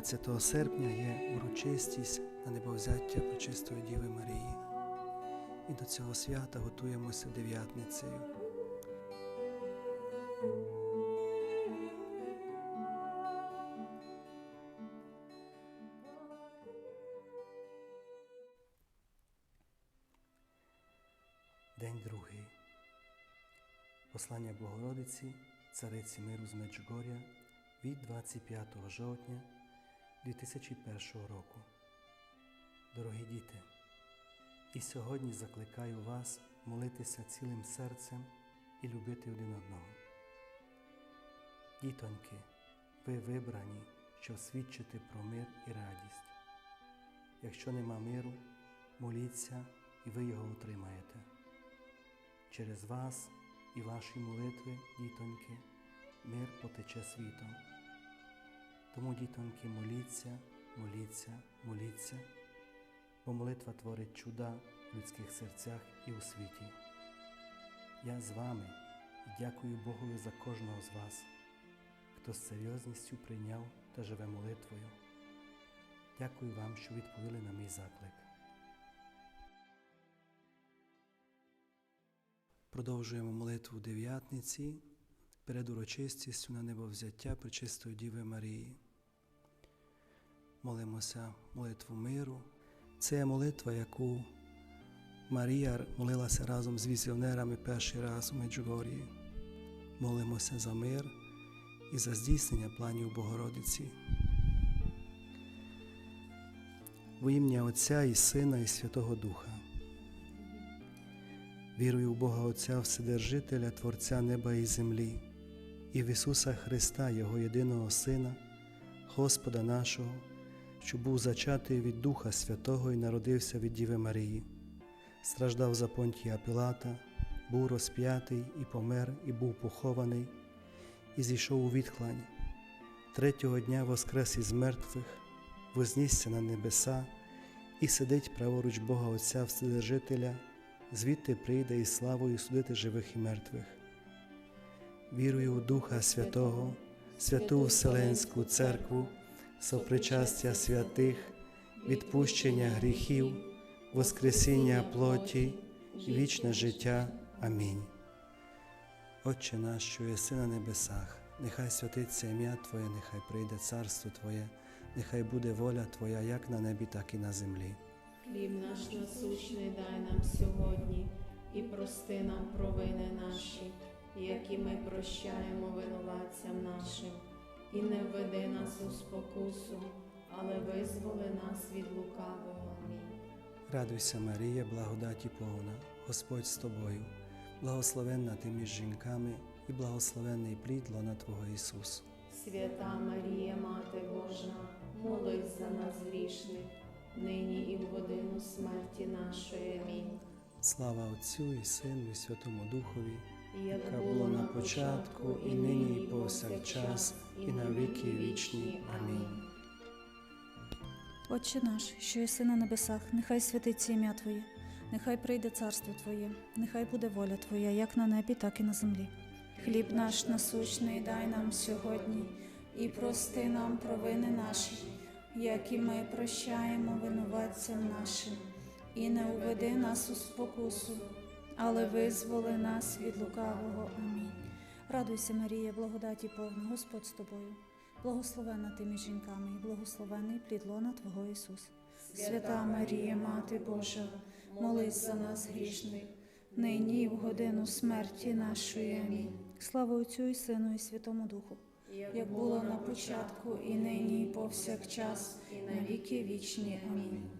15 серпня є урочистість на небовзяття Пречистої Діви Марії. І до цього свята готуємося дев'ятницею. День другий. Послання Богородиці, Цариці Миру з Меджугор'я від 25 жовтня 2001 року. Дорогі діти, і сьогодні закликаю вас молитися цілим серцем і любити один одного. Дітоньки, ви вибрані, щоб свідчити про мир і радість. Якщо нема миру, моліться і ви його отримаєте. Через вас і ваші молитви, дітоньки, мир потече світом. Тому, дітоньки, моліться, моліться, моліться, бо молитва творить чуда в людських серцях і у світі. Я з вами і дякую Богові за кожного з вас, хто з серйозністю прийняв та живе молитвою. Дякую вам, що відповіли на мій заклик. Продовжуємо молитву дев'ятниці перед урочистістю на небовзяття Пречистої Діви Марії. Молимося молитву миру. Це молитва, яку Марія молилася разом з візіонерами перший раз у Меджугор'ї. Молимося за мир і за здійснення планів Богородиці. В ім'я Отця і Сина, і Святого Духа. Вірую в Бога Отця Вседержителя, Творця неба і землі, і в Ісуса Христа, Його єдиного Сина, Господа нашого, що був зачатий від Духа Святого і народився від Діви Марії, страждав за понтія Пілата, був розп'ятий і помер, і був похований, і зійшов у відхлань. Третього дня воскрес із мертвих, вознісся на небеса і сидить праворуч Бога Отця Вседержителя звідти прийде із славою судити живих і мертвих. Вірую у Духа Святого, святу Вселенську Церкву, сопричастя святих, відпущення гріхів, Воскресіння плоті вічне життя. Амінь. Отче наш, що єси на небесах, нехай святиться ім'я Твоє, нехай прийде царство Твоє, нехай буде воля Твоя як на небі, так і на землі. Хліб наш насущний дай нам сьогодні і прости нам провини наші, які ми прощаємо винуватцям нашим, і не введи нас у спокусу, але визволи нас від лукавого. Амінь. Радуйся, Марія, благодаті повна, Господь з тобою, благословенна ти між жінками і благословенний плід лона Твого Ісус. Свята Марія, Мати Божа, молись за нас грішних, нині і в годину смерті нашої. Амінь. Слава Отцю і Сину, і Святому Духові, Як яка було на початку, і нині, і повсякчас, і на віки вічні. Амінь. Отче наш, що єси на небесах, нехай святиться ім'я Твоє, нехай прийде царство Твоє, нехай буде воля Твоя, як на небі, так і на землі. Хліб наш насущний дай нам сьогодні, і прости нам провини наші, як і ми прощаємо винуватцям нашим, і не уведи нас у спокусу, але визволи нас від лукавого. Амінь. Радуйся, Марія, благодаті повна, Господь з тобою. Благословенна ти між жінками, і благословений плід лона Твого Ісус. Свята Марія, Мати Божа, молись за нас грішних, нині і в годину смерті нашої. Амінь. Слава Отцю і Сину, і Святому Духу, як було на початку, і нині, і повсякчас, і на віки вічні. Амінь.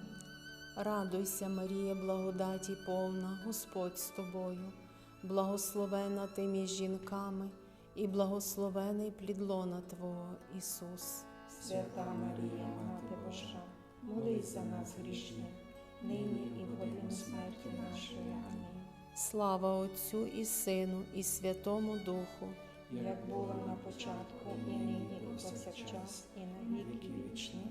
Радуйся, Марія, благодаті повна, Господь з тобою, благословена ти між жінками, і благословений плід лона Твого Ісус. Свята Марія, Мати Божа, молись за нас грішних, нині і в годину смерті нашої. Амінь. Слава Отцю і Сину, і Святому Духу. Як було на початку, і нині, і повсякчас, і на віки вічні.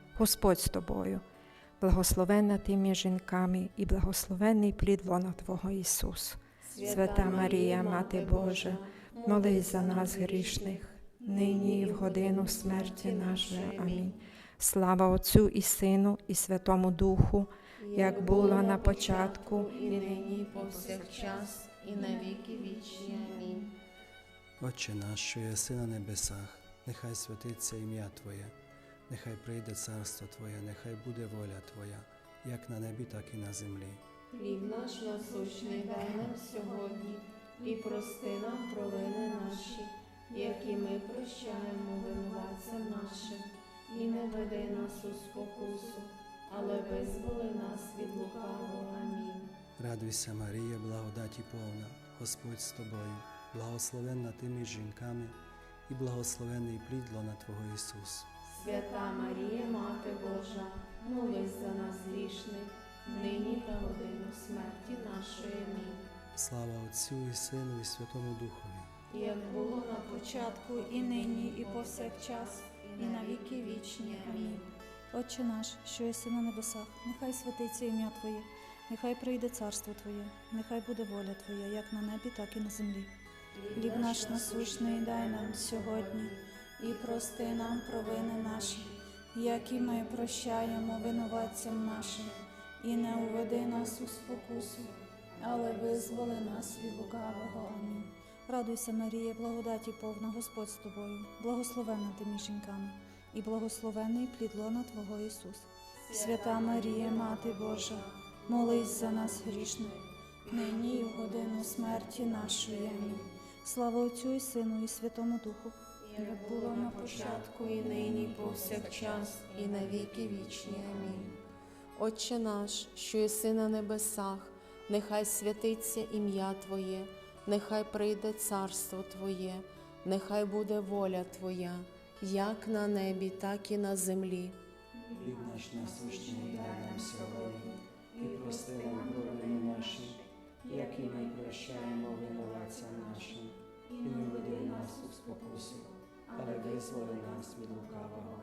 Господь з тобою, благословенна ти між жінками і благословенний плід лона Твого Ісус. Свята Марія, Мати Божа, молись за нас грішних, нині і в годину смерті нашої. Амінь. Слава Отцю і Сину, і Святому Духу, як було на початку, і нині, і повсякчас, і на віки вічні. Амінь. Отче наш, що єси на небесах, нехай святиться ім'я Твоє, нехай прийде царство Твоє, нехай буде воля Твоя, як на небі, так і на землі. Хліб наш насущний дай нам сьогодні, і прости нам провини наші, які ми прощаємо винуватцям нашим, і не веди нас у спокусу, але визволи нас від лукавого. Амінь. Радуйся, Марія, благодаті повна, Господь з тобою, благословенна ти між жінками, і благословенний плід лона Твого Ісус. Свята Марія, Мати Божа, молись за нас грішних, нині та годину смерті нашої. Амінь. Слава Отцю і Сину, і Святому Духові. Як було на Початку і нині, і повсякчас, і на віки вічні. Амінь. Отче наш, що єси на небесах, нехай святиться ім'я Твоє, нехай прийде царство Твоє, нехай буде воля Твоя, як на небі, так і на землі. Хліб наш насущний дай нам сьогодні, і прости нам провини наші, як і ми прощаємо винуватцям нашим, і не уведи нас у спокусу, але визволи нас від лукавого. Амінь. Радуйся, Марія, благодаті повна, Господь з тобою, благословенна ти між жінками, і благословений плід лона Твого Ісус. Свята Марія, Мати Божа, молись за нас грішних, нині і в годину смерті нашої. Амінь. Слава Отцю і Сину, і Святому Духу, як було на початку, і нині, і повсякчас, і на віки вічні. Амінь. Отче наш, що єси на небесах, нехай святиться ім'я Твоє, нехай прийде царство Твоє, нехай буде воля Твоя, як на небі, так і на землі. Хліб наш насущний дай нам сьогодні, і прости нам провини наші, як і ми прощаємо винуватцям нашим, і не веди нас у спокусу, але визволи нас від лукавого.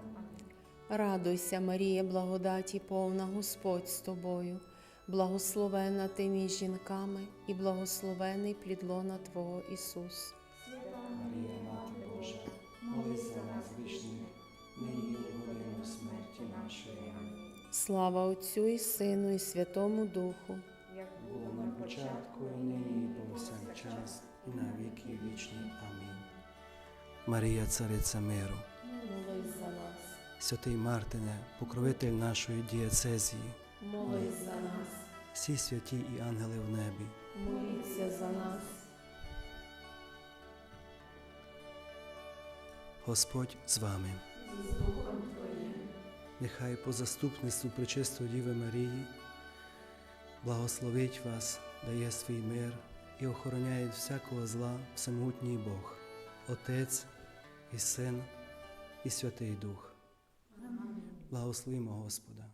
Радуйся, Марія, благодаті повна Господь з тобою, благословена ти між жінками, і благословений плід лона Твого Ісус. Марія, Мати Божа, молись за нас грішних, нині і годину смерті нашої. Слава Отцю і Сину, і Святому Духу. Марія, цариця миру, Молись за нас, святий Мартине, покровитель нашої дієцезії, молись за нас, всі святі і ангели в небі, моліться за нас. Господь з вами. Нехай по заступництву Пречистої Діви Марії благословить вас, дає свій мир і охороняє всякого зла всемогутній Бог, Отець і Син і Святий Дух. Благословімо Господа.